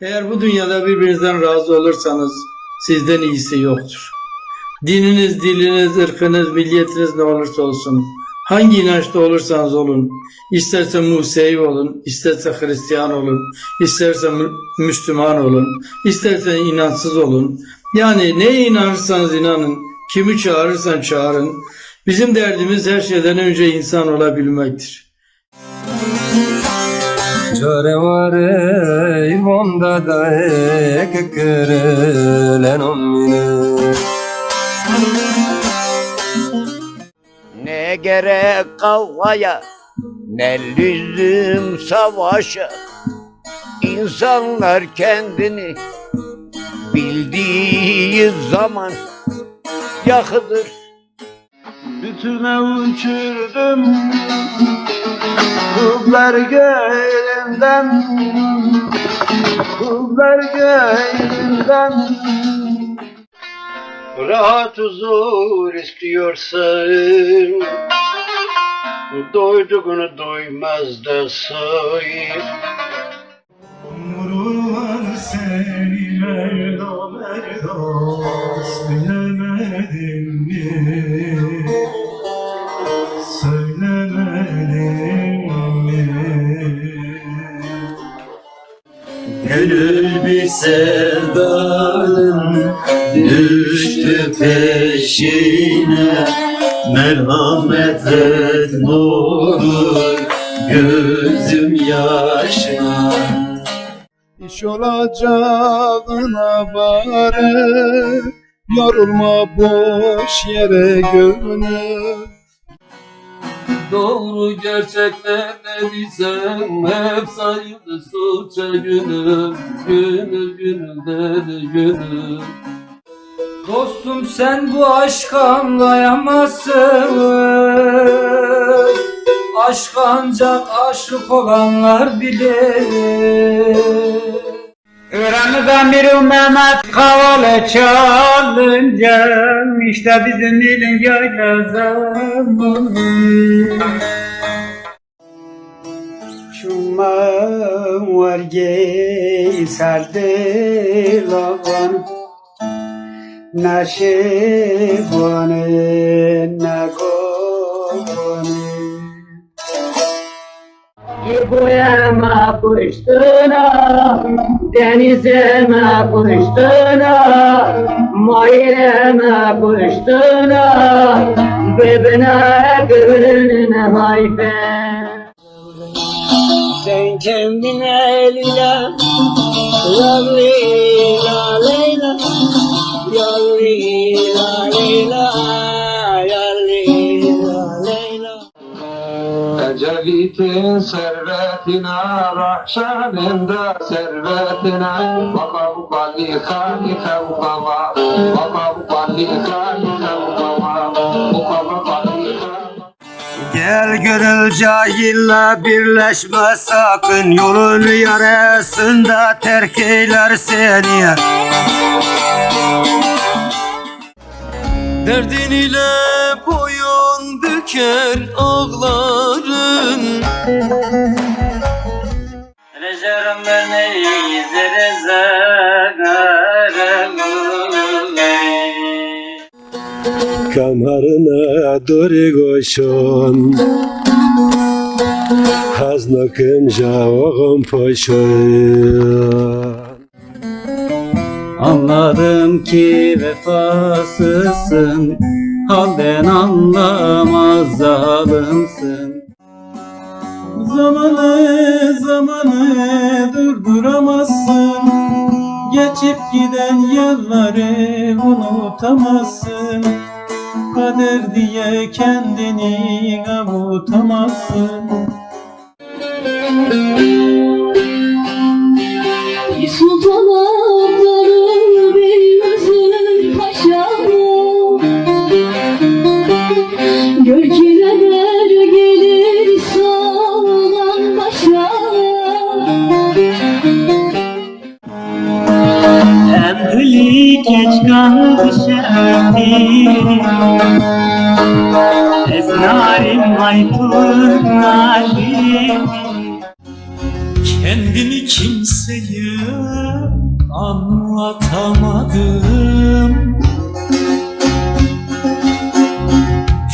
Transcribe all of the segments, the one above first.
Eğer bu dünyada birbirinizden razı olursanız sizden iyisi yoktur. Dininiz, diliniz, ırkınız, milliyetiniz ne olursa olsun, hangi inançta olursanız olun, isterse Musevi olun, isterse Hristiyan olun, isterse Mü- Müslüman olun, isterse inançsız olun. Yani neye inanırsanız inanın, kimi çağırırsan çağırın. Bizim derdimiz her şeyden önce insan olabilmektir. Giorevare vonda da ekekere lenomine Ne gerek kavgaya ne lüzum savaşa? İnsanlar kendini bildiği zaman yakıdır Bütüne uçurdum. Kızlar gelinden Kızlar gelinden Rahat huzur istiyorsan Doyduğunu doymaz da say Umurlar seni merdo merdo peşine Merhamet et ne olur gözüm yaşına. İş olacağına varı Yorulma boş yere gönül Doğru gerçekler dediysem hep sayılır suça günüm Günül günülleri günüm Dostum sen bu aşka anlayamazsın. Aşk ancak aşık olanlar bilir. Öğrenmeden bir Mehmet Kavala çalınca işte bizim ilin yaylazımız Şumman var sardı lavan Naşivane nagovane Boyama kuştuna, denizeme kuştuna, mayreme kuştuna, bebine gönlüne hayfe. Sen kendine lila, la lila leyla, lila leyla, ya lila leyla. Ecelitin servetine Rahşanında servetine Vakam kalli kani kavkama Vakam kalli kani kavkama Vakam kalli Gel gönül cahille birleşme sakın. Yolun yarasında terk eyler seni Derdin ile boyun büker ağların. Rezerim beni Kamarına doğru koşun. Haznakınca oğum poşun Anladım ki vefasızsın. Halden anlamaz zalimsin. Zamanı zamanı durduramazsın. Geçip giden yılları unutamazsın. Kader diye kendini avutamazsın Sultan Naşim Kendimi kimseye anlatamadım.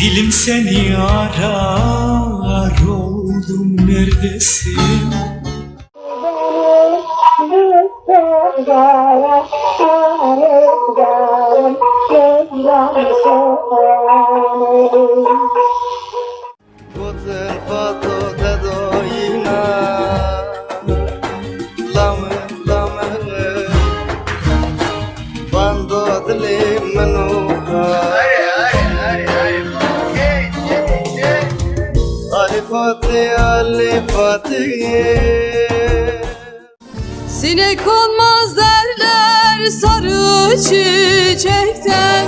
Dilim seni arar oldum neredesin? Poter Fatih, Ali Fatih Sinek olmaz derler sarı çiçekten.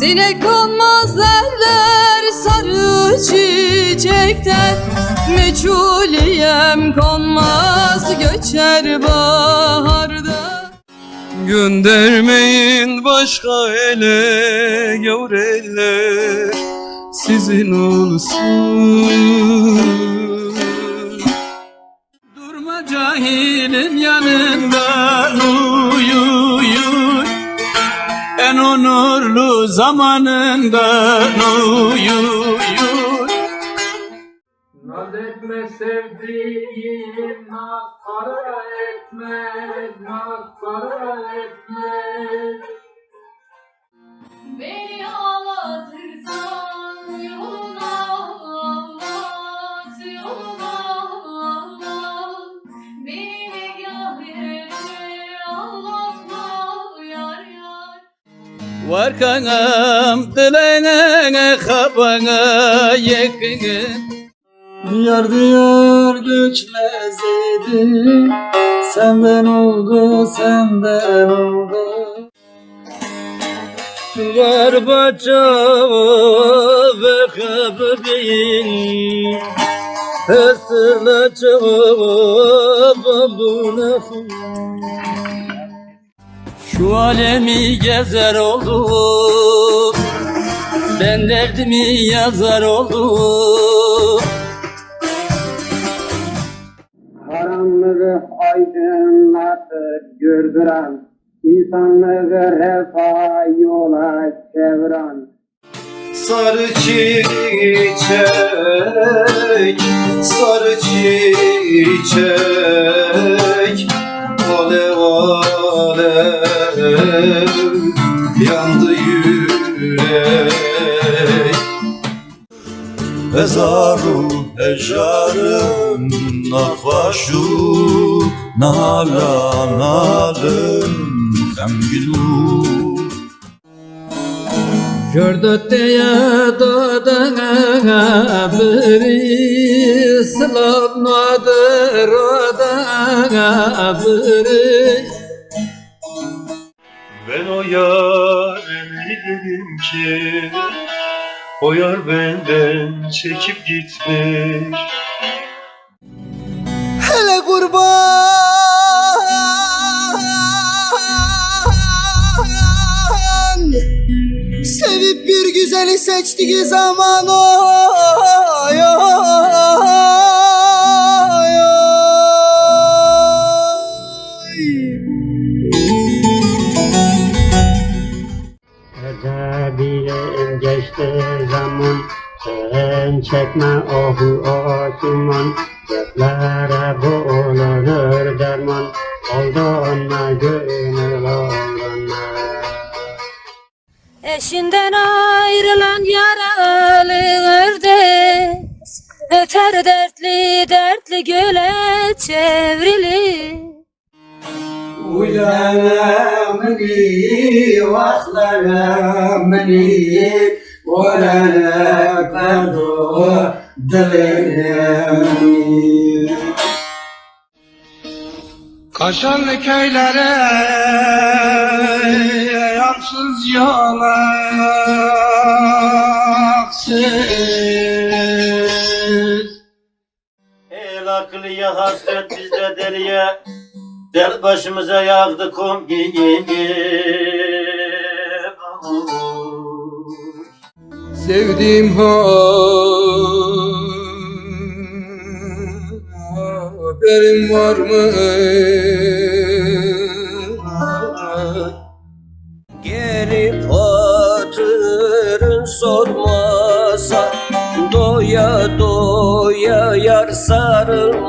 Sinek olmaz derler sarı çiçekten. Meçhuliyem konmaz göçer baharda. Göndermeyin başka ele yavur eller sizin olsun zamanında uy uy uy Naz etme sevdiğim naz para etmez Naz para etmez Varkanım dilene kabana yakın Yar diyar göçmez idi Senden oldu, senden oldu. Var baca ve kabrin Esirle cevap bu nefis Şu alemi gezer oldum Ben derdimi yazar oldum Karanlığı aydınlatır gördüren İnsanlığı refa yola çeviren. Sarı çiçek, sarı çiçek. Alev alev yandı yürek. Ezaru ejarım nakvaşu Nalan alım hemgilu Gördötteye dodana biri Slavnadır odana biri ki O yar benden çekip gitmiş Hele kurban Sevip bir güzeli seçtiği zaman oy, oy, Çekme ohu Osman Göklere boğulur derman. Aldırma gönül aldırma Eşinden ayrılan yaralı ördek Öter dertli dertli göle çevrilir Uylanamni vaslanamni Olana kardo dilenamni Kaşanlı köylere yansız yalaksız El aklıya hasret bizde deliye Del başımıza yağdı kum gibi sevdim haberim var mı? Geri patırın sormasa Doya doya yar sarılmasa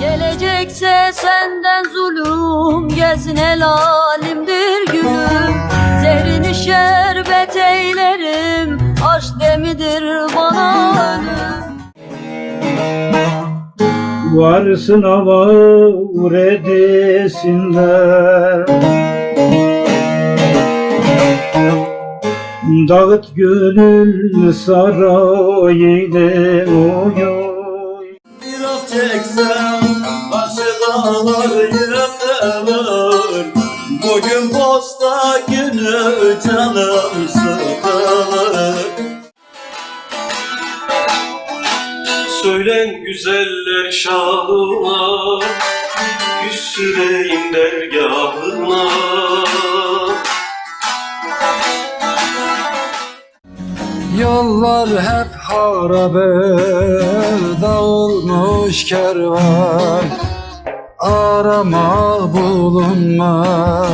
Gelecekse senden zulüm Gelsin helalimdir gülüm. Zehrini şerbet eylerim Aşk demidir bana ölüm. Varsın avur edesinler Dağıt gönül sarayını oy oy dağlar yıkılır Bugün posta günü canım sıkılır. Söylen güzeller şahına Yüz süreyim dergahına Yollar hep harabe Dağılmış kervan Arama bulunmaz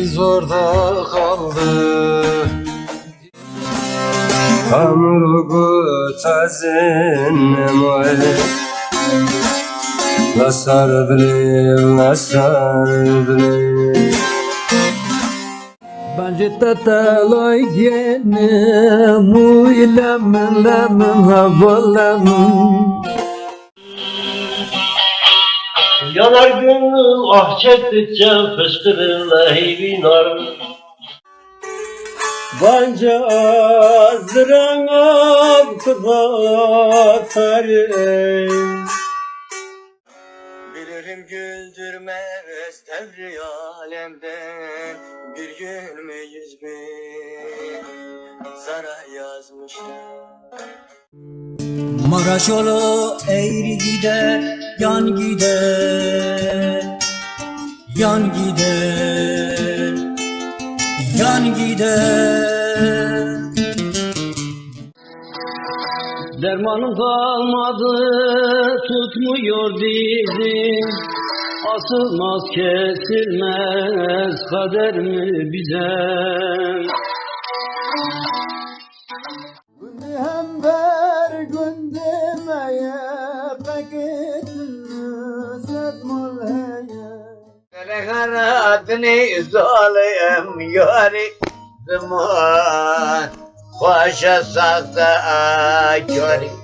iz orada kaldı Hamrugu tazinnemay Nasar bilim, nasar bilim Bence tatalay yene Mu ilem lem havalem Yanar gönlüm ah çektikçe fışkırır lehvinar Banca azdırana kudatarım Bilirim güldürmez devri alemden Bir gün mü yüz bin zara yazmışlar? Maraş yolu eğri gider, yan gider Yan gider, yan gider Dermanım kalmadı tutmuyor dizim Asılmaz kesilmez kader mi bize Kanadını zalim yari zaman Başa sakta körü